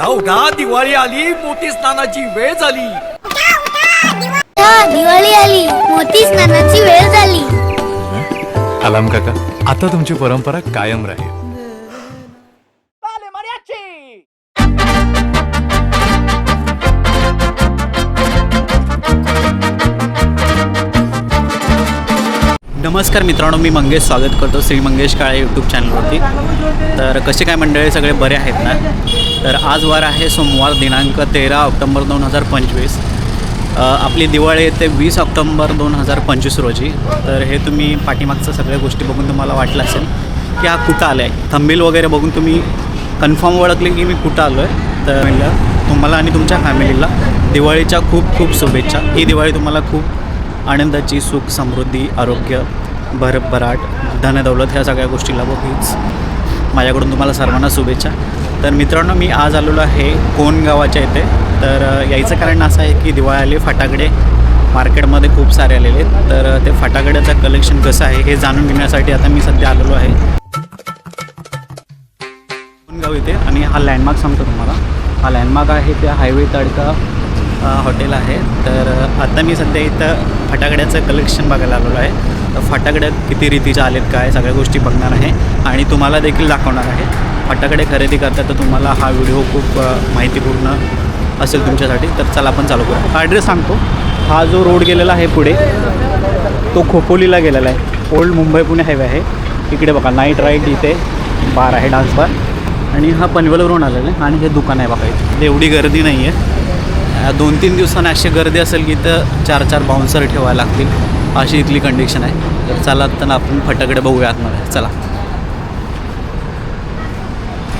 उठा उठा दिवाळी आली मोठी स्नानाची वेळ झाली. दिवाळी आली मोठी स्नानाची वेळ झाली. आलाम काका आता तुमची परंपरा कायम राहील. नमस्कार मित्रांनो मी मंगेश स्वागत करतो श्री मंगेश काळे यूट्यूब चॅनलवरती तर कसे काय मंडळी सगळे बरे आहेत ना? तर आज वार आहे सोमवार दिनांक तेरा ऑक्टोंबर दोन हजार पंचवीस. आपली दिवाळी येते वीस ऑक्टोंबर दोन हजार पंचवीस रोजी. तर हे तुम्ही पाठीमागचं सगळ्या गोष्टी बघून तुम्हाला वाटलं असेल की हा कुठं आलं आहे थंबील वगैरे बघून तुम्ही कन्फर्म ओळखले की मी कुठं आलो आहे तर म्हणलं तुम्हाला आणि तुमच्या फॅमिलीला दिवाळीच्या खूप खूप शुभेच्छा. ही दिवाळी तुम्हाला खूप आनंदाची सुख समृद्धी आरोग्य भरभराट धनदौलत ह्या सगळ्या गोष्टी लाभो हीच माझ्याकडून तुम्हाला सर्वांना शुभेच्छा. तर मित्रांनो मी आज आलेलो आहे कोण गावाच्या इथे. तर यायचं कारण असं आहे की दिवाळी आली फटाकडे मार्केटमध्ये खूप सारे आलेले आहेत. तर ते फटाकड्याचं कलेक्शन कसं आहे हे जाणून घेण्यासाठी आता मी सध्या आलेलो आहे. गाव इथे? आणि हा लँडमार्क सांगतो तुम्हाला. हा लँडमार्क आहे त्या हायवे तडका हॉटेल आहे. तर आता मी सध्या इथं फटाकड्याचं कलेक्शन बघायला आलेलो आहे. तर फटाकड्या किती रीतीच्या आलेत काय सगळ्या गोष्टी बघणार आहे. आणि तुम्हाला देखील दाखवणार आहे. फटाकडे खरेदी करता तर तुम्हाला हा व्हिडिओ खूप माहितीपूर्ण असेल तुमच्यासाठी. तर चला आपण चालू करू ॲड्रेस सांगतो. हा जो रोड गेलेला आहे पुढे तो खोपोलीला गेलेला आहे. ओल्ड मुंबई पुणे हायवे आहे. इकडे बघा नाईट राईड इथे बार आहे डान्स बार आणि हा पनवेलवरून आलेला आहे आणि हे दुकान आहे बघा इथे. एवढी गर्दी नाही आहे दोन तीन दिवसांनी अशी गर्दी असेल की इथं चार चार बाउन्सर ठेवायला लागतील. अशी इथली कंडिशन आहे. तर चला तर आपण फटाकडे बघूया आतमध्ये. चला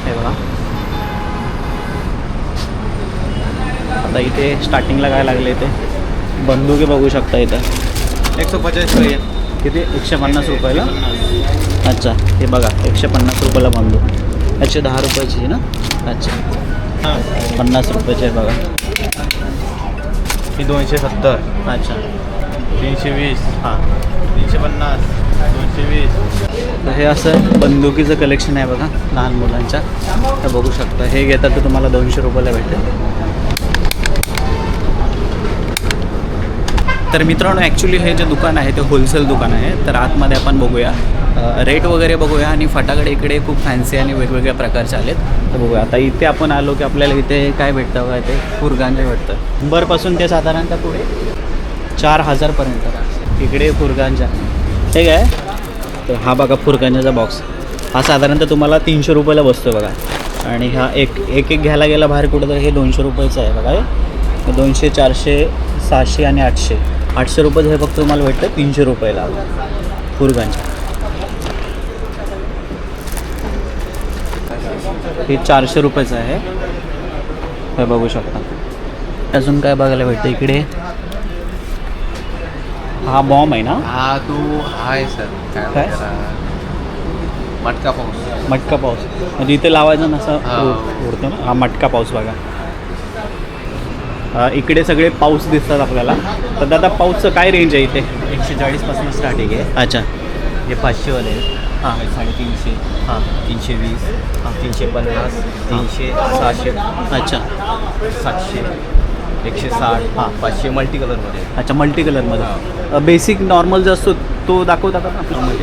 हे बघा आता इथे स्टार्टिंगला काय लागले इथे बंदुके बघू शकता इथं. एक सौ पचास का ये किती? एकशे पन्नास रुपयाला? अच्छा हे बघा एकशे पन्नास रुपयाला बंदूक. एकशे दहा रुपयाची आहे ना? अच्छा. हां. पन्नास रुपयाची आहे बघा. ही दोनशे सत्तर. अच्छा. तीनशे वीस. हां. तीनशे पन्नास. दोनशे वीस. तर हे असं बंदुकीचं कलेक्शन आहे बघा लहान मुलांच्या. तर बघू शकता. हे घेतात तर तुम्हाला दोनशे रुपयाला भेटेल. तर मित्रांनो ॲक्च्युली हे जे दुकान आहे ते होलसेल दुकान आहे. तर आतमध्ये आपण बघूया. रेट वगैरे बघूया आणि फटाकडे इकडे खूप फॅन्सी आणि वेगवेगळ्या प्रकारचे आलेत. तर बघूया. आता इथे आपण आलो की आपल्याला इथे काय भेटतं बघा ते फुरगांजे भेटतं. शंभरपासून ते साधारणतः पुढे चार हजारपर्यंत इकडे फुरगांजा ठीक आहे? तर हा बघा फुरगांजाचा बॉक्स हा साधारणतः तुम्हाला तीनशे रुपयाला बसतो बघा. आणि हा एक एक एक घ्यायला गेला बाहेर कुठं तर हे दोनशे रुपयाचं आहे बघा. दोनशे चारशे सहाशे आणि आठशे. आठशे रुपये हे फक्त तुम्हाला भेटतं तीनशे रुपयाला. फुरगांजा हे चारशे रुपयाचं आहे. हे बघू शकता. अजून काय बघायला भेटतं इकडे? हा बॉम्ब आहे ना? हा तू हाय सर. काय? मटका पाऊस. मटका पाऊस. म्हणजे इथे लावायचं हा. उड- उडतो ना? हा मटका पाऊस बघा. इकडे सगळे पाऊस दिसतात आपल्याला. तर दादा पाऊसचं काय रेंज आहे इथे? एकशे चाळीसपासून स्टार्टिंग आहे. अच्छा. हे पाचशेवाले आहेत. हां. साडेतीनशे. हां. तीनशे वीस. तीनशे पन्नास. तीनशे सहाशे. अच्छा. सातशे. एकशे साठ. हां. पाचशे मल्टी कलरमध्ये अच्छा मल्टी कलरमध्ये बेसिक नॉर्मल जो असतो तो दाखवता का.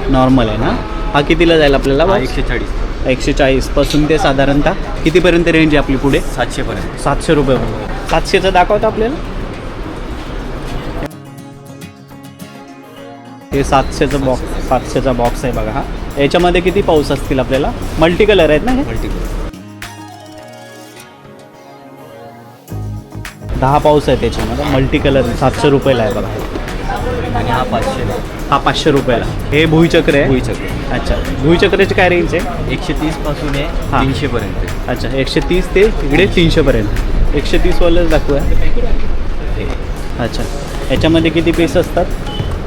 नॉर्मल आहे. ना? हा कितीला जाईल आपल्याला हा? एकशे चाळीस. एकशे चाळीसपासून ते साधारणतः कितीपर्यंत रेंज आहे आपली पुढे? सातशेपर्यंत. सातशे रुपये सातशेचं दाखवतं आपल्याला. हे सातशेचं बॉक्स सातशेचा बॉक्स आहे बघा हा. याच्यामध्ये किती पाऊस असतील आपल्याला? मल्टी कलर आहेत ना हे? मल्टी कलर दहा पाऊस आहे त्याच्यामध्ये मल्टी कलर सातशे रुपयाला आहे बघा. आणि हा पाचशे हा पाचशे रुपयाला. हे भुईचक्र आहे? भुईचक्र. अच्छा. भुईचक्राची काय रेंज आहे? एकशे तीसपासून हां. आहे तीनशेपर्यंत. अच्छा एकशे तीस ते इकडे तीनशेपर्यंत. एकशे तीसवालंच दाखवूया. अच्छा. याच्यामध्ये किती पीस असतात?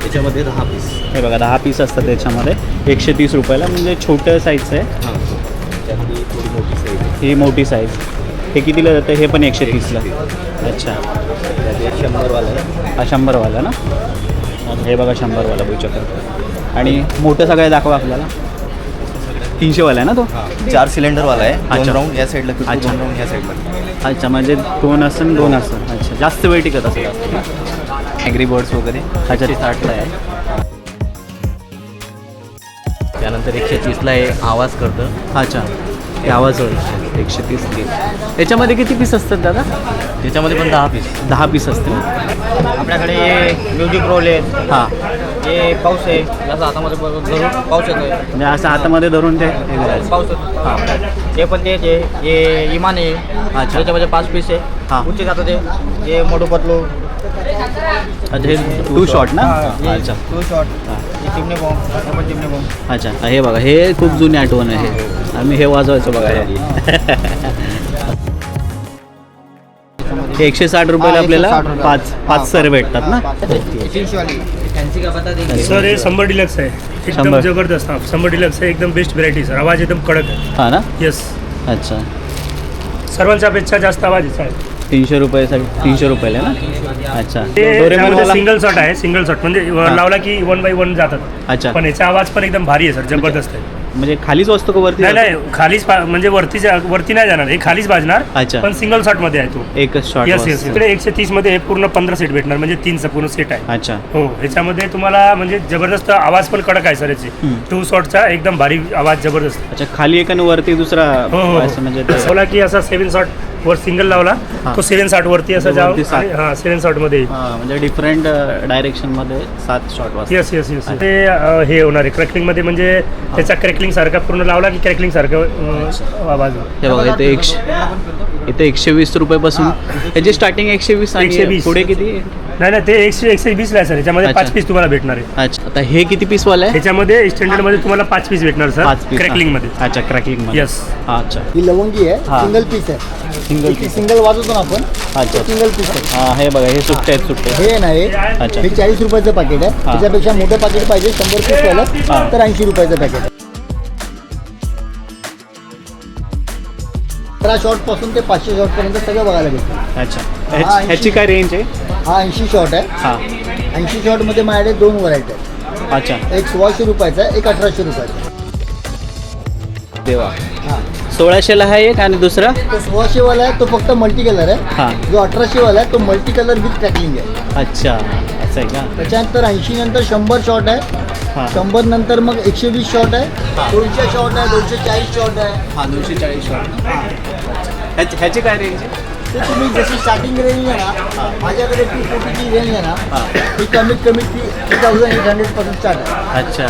त्याच्यामध्ये दहा पीस हे बघा दहा पीस असतात त्याच्यामध्ये एकशे तीस रुपयाला म्हणजे छोटं साईजचं आहे. हां त्यातली थोडी मोठी साईज आहे. ही मोठी साईज हे कितीला जातं? हे पण एकशे तीसला. अच्छा. शंभरवाला आहे हा शंभरवाला ना? हे बघा शंभरवाला भुईचक्र आणि मोठं सगळं दाखवा आपल्याला. तीनशे वाला आहे ना तो? चार सिलेंडरवाला आहे. दोन राऊंड या साईडला अच्छा. दोन राऊंड या साईडला अच्छा म्हणजे दोन असं दोन असं अच्छा जास्त वेळ टिकत असेल. जास्त ॲग्री बर्ड्स वगैरे. अच्छा. साठला आहे. त्यानंतर एकशे तीसला हे आवाज करतं. अच्छा. आवाज होईल एकशे तीस तीस याच्यामध्ये किती पीस असतात दादा? त्याच्यामध्ये पण दहा पीस दहा पीस असतील. आपल्याकडे हे म्युझिक रोल आहेत. हां. हे पाऊस आहे. जसं हातामध्ये धरून पाऊस येतोय. म्हणजे असं हातामध्ये धरून ते हे. पाऊस हां. ते पण तेच आहे. हे इमान आहे. अच्छा. त्याच्यामध्ये पाच पीस हां. आहे उंची जातं ते. हे मोठू पतलू अच्छा हे टू शॉट ना? अच्छा. टू शॉट हे. अच्छा हे बघा हे खूप जुनी आठवण आहे. आम्ही हे वाजवायचो बघा एकशे साठ रुपयाला एकशे आपल्याला रुपये. पाच पाच सर भेटतात ना? फॅन्सी का बता देंगे सर हे शंभर डिलक्स आहे. एकदम शंभर. जबरदस्त. हा शंभर डिलक्स आहे. एकदम बेस्ट व्हरायटी सर आवाज एकदम कडक आहे. हा ना? येस अच्छा. सर्वांच्या पेक्षा जास्त आवाज आहे तीनशे रुपयासाठी तीनशे रुपयाला ना? अच्छा. ते डोरेमोनवाला सिंगल शॉट आहे सिंगल शॉट म्हणजे हा. लावला की वन बाय वन जातात. अच्छा. पण याचा आवाज पण एकदम भारी आहे सर जबरदस्त आहे. म्हणजे खालीच वाजतो का वरती नाही नाही खालीच म्हणजे वरती वरती नाही जाणार हे खालीच वाजणार अच्छा. पण सिंगल शॉटमध्ये आहे तो. एकच शॉट येस येस इकडे एकशे तीसमध्ये हे पूर्ण पंधरा सेट भेटणार म्हणजे तीनचा पूर्ण सेट आहे. अच्छा. हो ह्याच्यामध्ये तुम्हाला म्हणजे जबरदस्त आवाज पण कडक आहे सर याचे. टू शॉटचा एकदम भारी आवाज जबरदस्त. अच्छा खाली एक आणि वरती दुसरा हो हो असं म्हणजे बोला की असा सेव्हन शॉट वर सिंगल लावला. तो सेव्हन शॉट वरती असा जाऊ वरती सात. हा सेव्हन शॉटमध्ये. येईल हा, म्हणजे डिफरंट डायरेक्शनमध्ये सात शॉट येस येस येस ते अं, हे होणार आहे. क्रॅकलिंगमध्ये म्हणजे त्याचा क्रॅकलिंग सारखा पूर्ण लावला की क्रॅकलिंग सारखं अं, आवाज हे बघा इथे इथे एकशे वीस. रुपयापासून याची स्टार्टिंग एकशे वीस. आणि 120. पुढे किती? नाही नाही ते एकशे एकशे वीस ला आहे सर. याच्यामध्ये अच्छा. पाच पीस तुम्हाला भेटणार आहे. अच्छा. आता हे किती पीस वाला आहे? त्याच्यामध्ये स्टँडर्डमध्ये तुम्हाला पाच पीस भेटणार सर. पाच पीस क्रॅकलिंगमध्ये. अच्छा क्रॅकलिंगमध्ये. Yes. हा, अच्छा. ही लवंगी आहे. सिंगल पीस आहे. सिंगल ती सिंगल वाजवतो ना आपण? अच्छा. सिंगल पीस आहे. हा हे बघा हे सुट्टे आहेत सुट्टे. हे नाही. अच्छा. हे चाळीस रुपयाचं पॅकेट आहे. त्याच्यापेक्षा मोठं पॅकेट पाहिजे शंभर पीस. वालं तर ऐंशी रुपयाचं पॅकेट आहे. अकरा शॉर्टपासून ते पाचशे शॉर्ट पर्यंत सगळं बघायला भेटतं. अच्छा. हा, ह्याच- काय रेंज आहे? हा ऐंशी शॉर्ट आहे. हा. ऐंशी शॉर्टमध्ये माझ्याकडे दोन व्हरायटी आहेत. अच्छा. एक सोळाशे रुपयाचा आहे एक अठराशे रुपयाचा आहे. देवा. हा. सोळाशेला आहे एक आणि दुसरा? तो सोळाशे वाला आहे तो फक्त मल्टी कलर आहे. हा. जो अठराशे वाला आहे तो मल्टी कलर विथ ट्रॅकलिंग आहे. अच्छा. असं आहे का? त्याच्यानंतर ऐंशी नंतर शंभर शॉर्ट आहे. हा. शंभर नंतर मग एकशे वीस शॉट आहे. दोनशे शॉट आहे दोनशे चाळीस शॉट आहे. हा दोनशे चाळीस शॉट ह्याची काय रेंज आहे ते तुम्ही जशी स्टार्टिंग रेंज आहे ना माझ्याकडे टू फोर्टीची रेंज आहे ना हा. ती कमीत कमी थ्री थ्री थाउजंड एट हंड्रेडपासून स्टार्ट आहे. अच्छा.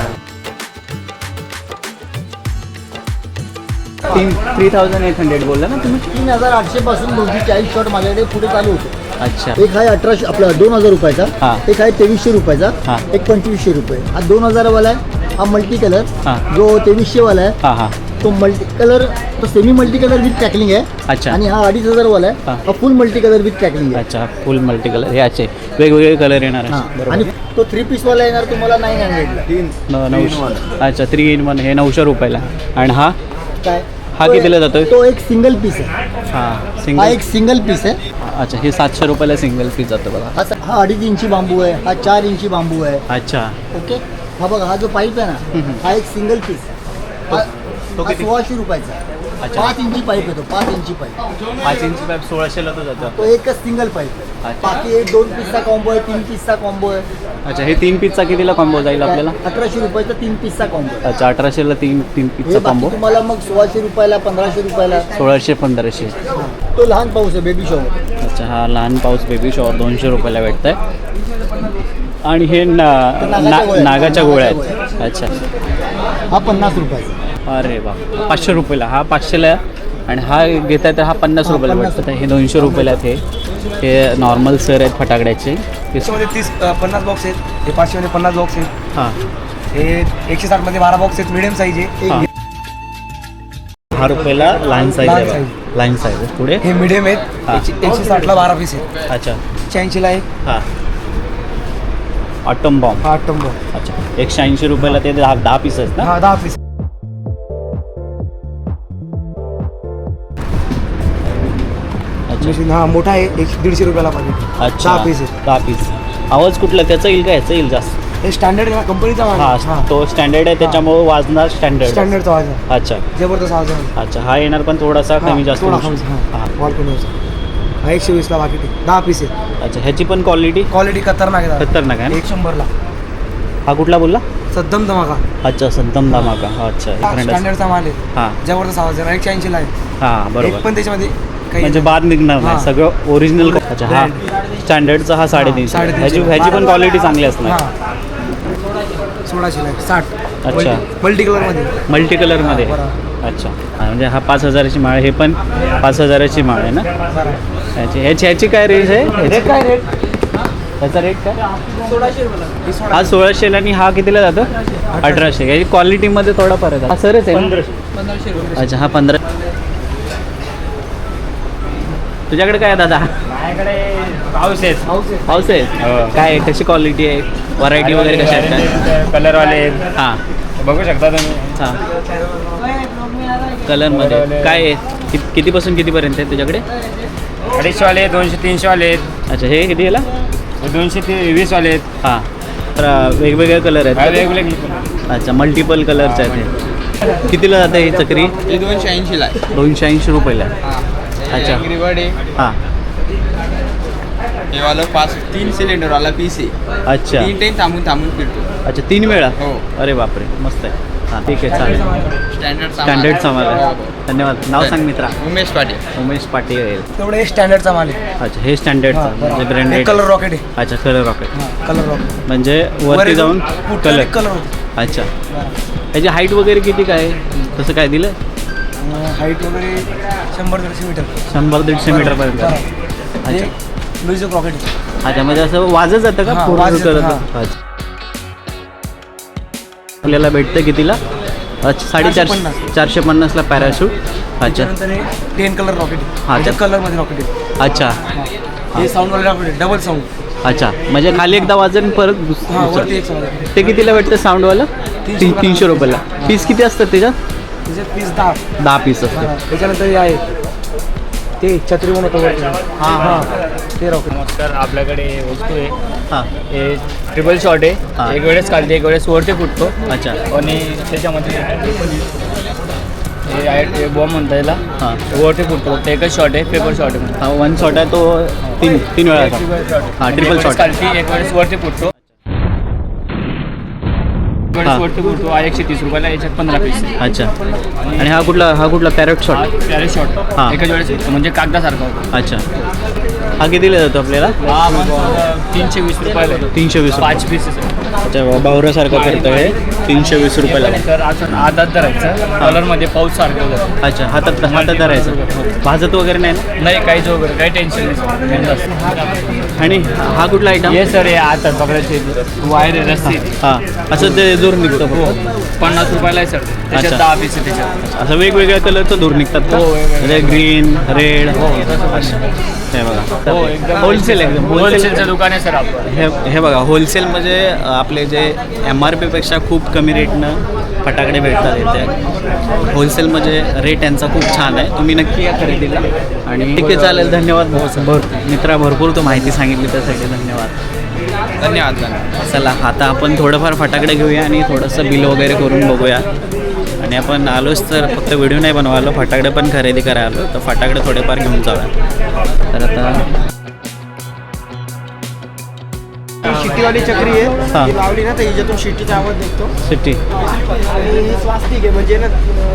तीन थ्री थाउजंड एट हंड्रेड बोलला ना तुम्ही? तीन हजार आठशे पासून दोनशे चाळीस शॉट माझ्याकडे पुढे चालू होते. अच्छा. एक आहे अठराशे आपला दोन हजार हा. रुपयाचा एक आहे तेवीसशे हा. रुपयाचा एक पंचवीसशे रुपये. हा दोन हजारवाला आहे हा मल्टी कलर हा. जो तेवीसशे वाला आहे हां हां. तो मल्टी कलर तो semi multi colour with crackling आहे. अच्छा. आणि हा अडीच हजारवाला आहे. हा. हा full multi colour with crackling आहे. अच्छा फुल मल्टी कलर हे असे वेगवेगळे कलर येणार हा. आहे बरोबर. आणि तो थ्री पीस वाला येणार तुम्हाला नाईन हंड्रेडला न- नऊशे. अच्छा थ्री इन वन हे नऊशे रुपयाला. आणि हा? काय? हा तो कितीला एक- जातोय? तो एक सिंगल पीस आहे. हा हा सिंगल एक सिंगल पीस आहे. अच्छा हे सातशे रुपयाला सिंगल पीस जातं बघा. हा स- हा अडीच इंची बांबू आहे. हा चार इंची बांबू आहे. अच्छा. ओके? हा बघा हा जो पाईप आहे. ना हा एक सिंगल पीस तो हा किती? सोळाशे रुपयाचा. आहे अच्छा. पाच इंची पाईप आहे तो पाच इंची पाईप पाच इंची पाईप सोळाशेला तो जातं. तो एकच सिंगल पाईप आहे अच्छा. बाकी एक दोन पीसचा कॉम्बो आहे तीन पीसचा कॉम्बो आहे. अच्छा हे तीन पीसचा कितीला कॉम्बो जाईल आपल्याला? अठराशे रुपयाचा तीन पीसचा कॉम्बो आहे. अच्छा अठराशेला तीन तीन हे पीसचा बाकी कॉम्बो तुम्हाला मग सोळाशे रुपयाला पंधराशे रुपयाला. सोळाशे पंधराशे. तो लहान पाऊस आहे बेबी शॉवर अच्छा हा लहान पाऊस बेबी शॉवर दोनशे रुपयाला भेटत आहे आणि हे ना नागाच्या गोळ्या. नागाच्या गोळ्या आहेत. अच्छा. हा पन्नास रुपयाचा. अरे बा पाचशे रुपयाला. हा पाचशेला आहे. आणि हा घेताय तर हा पन्नास रुपयाला भेटतात हे दोनशे रुपयाला आहेत हे. नॉर्मल सर आहेत फटाकड्याचे. त्याच्यामध्ये तीस पन्नास बॉक्स आहेत. हे पाचशेमध्ये पन्नास बॉक्स आहेत. हां. हे एकशे साठमध्ये बारा बॉक्स आहेत. मिडियम साईज आहे. हां. दहा रुपयाला लहान साईज आहे. लहान साईज आहे. पुढे? हे मिडियम आहेत. एकशे- साठला बारा पीस आहेत. अच्छा. शहाऐंशीला एक हां. ऑटम बॉम्ब हा टंबो अच्छा. एकशे ऐंशी रुपयाला ते दहा दहा पीस आहेत ना? दहा पीस मशीन हा मोठा आहे एक दीडशे रुपयाला पाहिजे अच्छा. दहा पीस आहेत. दहा पीस आवाज कुठला त्याचा येईल का? ह्याचा येईल जास्त. हे स्टँडर्ड कंपनीचा माल आहे. हा तो स्टँडर्ड आहे त्याच्यामुळे वाजणार स्टँडर्ड स्टँडर्डचा आवाज आहे अच्छा. जबरदस्त आवाज आहे. अच्छा हा येणार पण थोडासा कमी जास्त थोडा होऊ कमी शकतो. हां. हा. वॉल कलरचा हा एकशे वीसला बाकी दहा पीस आहे अच्छा ह्याची पण क्वालिटी क्वालिटी खतरनाक आहे दादा. खतरनाक आहे ना? एक शंभरला. हा कुठला बोलला? सद्दम धमाका. अच्छा सद्दम धमाका. अच्छा हा, आहे. स्टँडर्डचा माल आहे. हा. जबरदस्त आवाज आहे एकशे ऐंशीला आहे. हा एक बरोबर. पण त्याच्यामध्ये म्हणजे बाद निघणार नाही. सगळं ओरिजिनल अच्छा हा स्टँडर्डचा हा साडेतीनशे. ह्याची ह्याची पण क्वालिटी चांगली असणार. साठ. अच्छा. मल्टी कलरमध्ये मल्टी कलरमध्ये. अच्छा. हा, म्हणजे हा पाच हजाराची माळ हे पण पाच हजाराची माळ आहे ना? ह्याची ह्याची ह्याची काय रेंज आहे? ह्याची- काय रेट? ह्याचा रेट काय? सोळाशे रुपयाला. हा सोळाशेला आणि हा कितीला जातो? अठराशे. याची क्वालिटीमध्ये थोडा फरक आहे. हा सरच आहे ना? अच्छा हा पंधरा तुझ्याकडे काय आहे दादा? पाऊस आहे पाऊस आहे काय आहे? कशी क्वालिटी आहे? व्हरायटी वगैरे कशा आहेत? काय कलरवाले हां. बघू शकता तुम्ही. हां. कलरमध्ये काय आहे? कि कितीपासून कितीपर्यंत आहे तुझ्याकडे? अडीचशेवाले दोनशे तीनशेवाले आहेत. अच्छा हे किती याला दोनशे ते वीसवाले आहेत. हां. तर वेगवेगळे कलर आहेत? वेगवेगळे अच्छा मल्टिपल कलरचे आहेत हे. कितीला जातं ही चक्री? हे दोनशे ऐंशीला आहे. दोनशे ऐंशी रुपयाला आहे. अच्छा. ॲग्रीवर्ड आहे हां. हे वाला पाच तीन सिलेंडरवाला पीस आहे. अच्छा. तीन टाइम थांबून थांबून फिरतो. अच्छा तीन वेळा? हो. अरे बापरे मस्त आहे. हां ठीक आहे चालेल. स्टँडर्ड स्टँडर्ड सामान आहे. धन्यवाद. नाव सांग मित्रा. उमेश पाटील. उमेश पाटील. तेवढं हे स्टँडर्डचा माल आहे. अच्छा हे स्टँडर्डचं म्हणजे ब्रँडेड कलर रॉकेट आहे. अच्छा कलर रॉकेट कलर रॉकेट म्हणजे वरती जाऊन कलर कलर अच्छा. याची हाईट वगैरे किती काय? आहे? तसं काय दिलं? हाईट वगैरे शंभर दीडशे मीटर शंभर दीडशे मीटरपर्यंत अच्छा म्युझिक रॉकेट अच्छा म्हणजे असं वाजत जातं का? पूर्ण करत अच्छा. आपल्याला भेटतं कितीला? अच्छा साडेचारशे पन्नास. चारशे पन्नासला पॅराशूट अच्छा. टेन कलर रॉकेट ते- कलरमध्ये रॉकेट आहे. अच्छा. हे. साऊंडवाले रॉकेट आहे. डबल साऊंड अच्छा. म्हणजे खाली एकदा वाजन परत ते कितीला भेटतं साऊंडवालं तीनशे रुपयाला. तीनशे रुपयाला. पीस किती असतात त्याच्यात? त्याच्यात पीस दहा. दहा पीस असतात हा, त्याच्यानंतर हे आहे. ते छत्री म्हणून होतं हां हां. ते रॉकेट नमस्कार आपल्याकडे वस्तू आहे. हां. हे ट्रिपल शॉट हा. आहे एक वेळेस काढते एक वेळेस वरती फुटतो. अच्छा. आणि त्याच्यामध्ये हे आहे बॉम्ब म्हणता याला. हां. वरती फुटतो. फक्त एकच शॉट आहे पेपर शॉट आहे हा वन शॉट आहे तो तीन तीन वेळा हां ट्रिपल शॉट काढते एक वेळेस वरती फुटतो. हा. एकशे तीस रुपयाला याच्यात पंधरा पीस अच्छा. आणि हा कुठला हा कुठला पॅरेट शॉट पॅरे शॉट हा. एकाच वेळेस म्हणजे कागदासारखा होतो. अच्छा. हा कितीला जातो आपल्याला? हा मग तीनशे वीस रुपयाला आहे. तीनशे वीस पाच पीसेस अच्छा बावऱ्यासारखं करतं हे तीनशे वीस रुपयाला. तर असं आधात धरायचं. कलरमध्ये पाऊस सारखं होतं. अच्छा हातात हातात धरायचं. भाजत वगैरे नाही ना? नाही काहीच वगैरे काही टेन्शन नाही. आणि हा कुठला आयटम ये सर हे आता पकडायचे. वायर आहे, रस्सी आहे. हां. असं ते दूर निघतं. हो. फक्त. पन्नास रुपयाला आहे सर. अच्छा. त्याच्यात दहा पीस आहे त्याच्यात. असं वेगवेगळ्या कलरचं धूर निघतात का? हो. म्हणजे ग्रीन रेड हे हो बघा. एकदम होलसेल एकदम. होलसेलचं दुकान आहे सर आपलं. हे हे बघा होलसेल म्हणजे आपले जे एम आर पीपेक्षा खूप कमी रेटनं फटाकडे भेटतात इथे. होलसेल म्हणजे रेट यांचा खूप छान आहे. तुम्ही नक्की या खरेदीला. आणि ठीक आहे चालेल. धन्यवाद. भाऊ भर मित्रा भरपूर तू माहिती सांगितली. त्यासाठी धन्यवाद. धन्यवाद धन्यवाद. चला आता आपण थोडंफार फटाकडे घेऊया आणि थोडंसं बिल वगैरे करून बघूया. आणि आपण आलोच तर फक्त व्हिडिओ नाही बनवा आलो फटाकडे पण खरेदी करायला आलो. तर फटाकडे थोडेफार घेऊन जाऊया. तर आता शिट्टीवाली चक्री आहे. हां. ती लावली ना तर शिट्टीचा आवाज निघतो. आणि ही स्वास्तिक आहे म्हणजे ना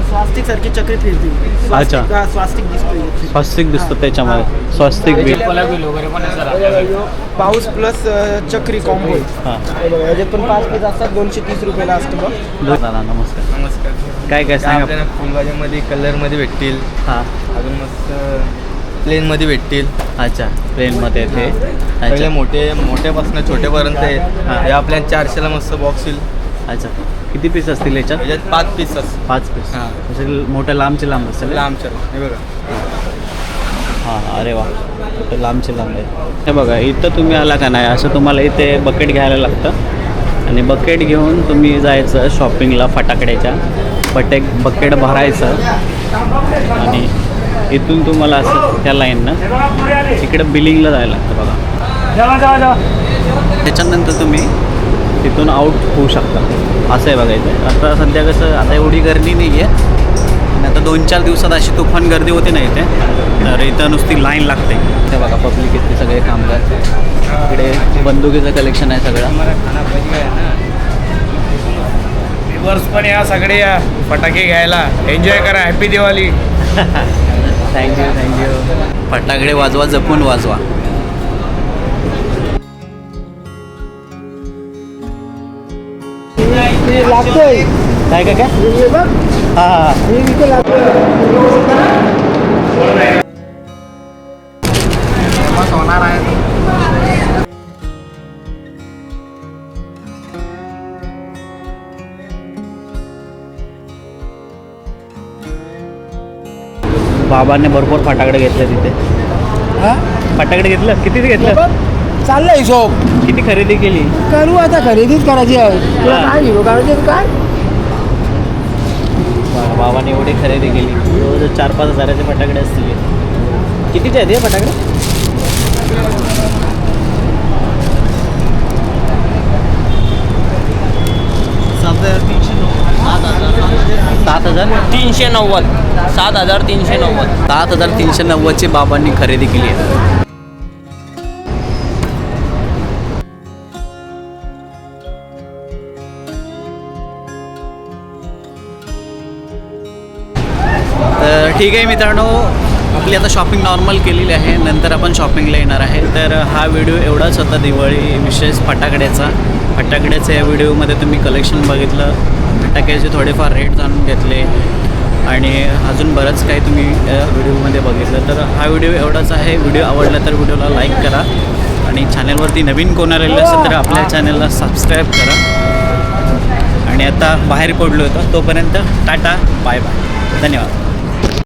स्वास्तिक सारखी चक्री फिरते. अच्छा. स्वास्तिक हा, स्वास्तिक दिसतो स्वस्तिक दिसतं त्याच्यामध्ये. स्वस्तिक आपल्याकडे पाऊस प्लस चक्री कॉम्बो हां. याच्यात पण पाच पीस असतात दोनशे तीस रुपयाला असतं बघ. दादा नमस्कार. नमस्कार. काय काय सांगा? आपल्याला फुलबाजीमध्ये कलरमध्ये भेटतील. हां. अजून मस्त प्लेनमध्ये भेटतील. अच्छा प्लेनमध्ये ते. पहिले अच्छा मोठे मोठ्यापासून छोटेपर्यंत आहे. हां. हे आपल्या चारशेला मस्त बॉक्स येईल. अच्छा. किती पीस असतील याच्यात? याच्यात पाच पीसच पाच पीस हां. असे मोठे लांबचे लांब असेल. लांबच्या हे बघा. हां हां अरे वा तर लांबचे लांब आहे हे बघा इथं तुम्ही आला का नाही असं तुम्हाला इथे बकेट घ्यायला लागतं. आणि बकेट घेऊन तुम्ही जायचं शॉपिंगला फटाकड्याच्या. बटे बकेट भरायचं. आणि इथून तुम्हाला असं त्या लाईननं इकडे बिलिंगला जायला लागतं बघा. त्याच्यानंतर तुम्ही तिथून आउट होऊ शकता. असं आहे बघा इथे. आता सध्या कसं आता एवढी गर्दी नाही आहे आता दोन चार दिवसात अशी तुफान गर्दी होते ना इथे तर इथं नुसती लाईन लागते. इथे बघा पब्लिक इथे सगळे कामगार. इकडे बंदुकीचं कलेक्शन आहे सगळं. वर्ष पण या सगळे या फटाके घ्यायला. एन्जॉय करा happy Diwali thank you thank you फटाकडे वाजवा जपून वाजवा. लागतोय. काय काय हां हां हे लागतोय बाबांनी भरपूर फटाकडे घेतले तिथे. हा? फटाकडे घेतलं? किती घेतलं? चाललंय हिशोब. किती खरेदी केली? करू आता खरेदीच करायची आहे. तुला. काय हिरो करायचे काय? बाबाने एवढी खरेदी केली. जवळजवळ चार पाच हजाराचे फटाकडे असतील. कितीचे आहेत हे फटाकडे? सात हजार तीनशे नव्वद. सात हजार तीनशे नव्वद. सात हजार तीनशे नव्वदची बाबांनी खरेदी केली आहे. तर ठीक आहे मित्रांनो आपली आता शॉपिंग नॉर्मल केलेली आहे. नंतर आपण शॉपिंगला येणार आहे. तर हा व्हिडिओ एवढाच होता दिवाळी विशेष फटाकड्याचा. फटाकड्याचं या व्हिडिओमध्ये तुम्ही कलेक्शन बघितलं. फटाक्याचे थोडेफार रेट जाणून घेतले. आणि अजून बरंच काही तुम्ही व्हिडिओमध्ये बघितलं. तर हा व्हिडिओ एवढाच आहे. व्हिडिओ आवडला तर व्हिडिओला लाईक करा. आणि चॅनलवरती नवीन कोण आलेलं असेल तर आपल्या चॅनलला सबस्क्राईब करा. आणि आता बाहेर पडलो होतो तोपर्यंत टाटा बाय बाय धन्यवाद.